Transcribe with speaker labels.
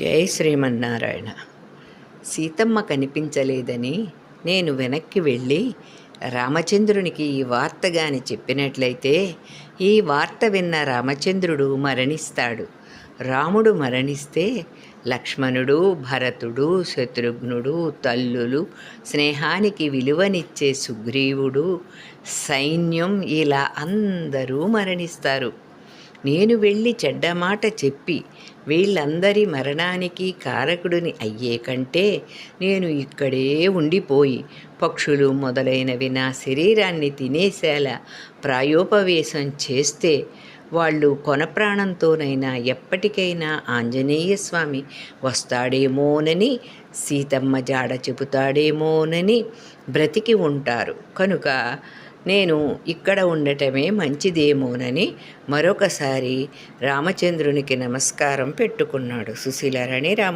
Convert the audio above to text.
Speaker 1: జై శ్రీమన్నారాయణ. సీతమ్మ కనిపించలేదని నేను వెనక్కి వెళ్ళి రామచంద్రునికి ఈ వార్త గాని చెప్పినట్లయితే ఈ వార్త విన్న రామచంద్రుడు మరణిస్తాడు. రాముడు మరణిస్తే లక్ష్మణుడు భరతుడు శత్రుఘ్నుడు తల్లులు స్నేహానికి విలువనిచ్చే సుగ్రీవుడు సైన్యం ఇలా అందరూ మరణిస్తారు. నేను వెళ్ళి చెడ్డ మాట చెప్పి వీళ్ళందరి మరణానికి కారకుడిని అయ్యే కంటే నేను ఇక్కడే ఉండిపోయి పక్షులు మొదలైనవి నా శరీరాన్ని తినేసేలా ప్రాయోపవేశం చేస్తే వాళ్ళు కొన ప్రాణంతోనైనా ఎప్పటికైనా ఆంజనేయ స్వామి వస్తాడేమోనని సీతమ్మ జాడ చెబుతాడేమోనని బ్రతికి ఉంటారు. కనుక నేను ఇక్కడ ఉండటమే మంచిదేమోనని మరొకసారి రామచంద్రునికి నమస్కారం పెట్టుకున్నాడు సుశీలరణి రామ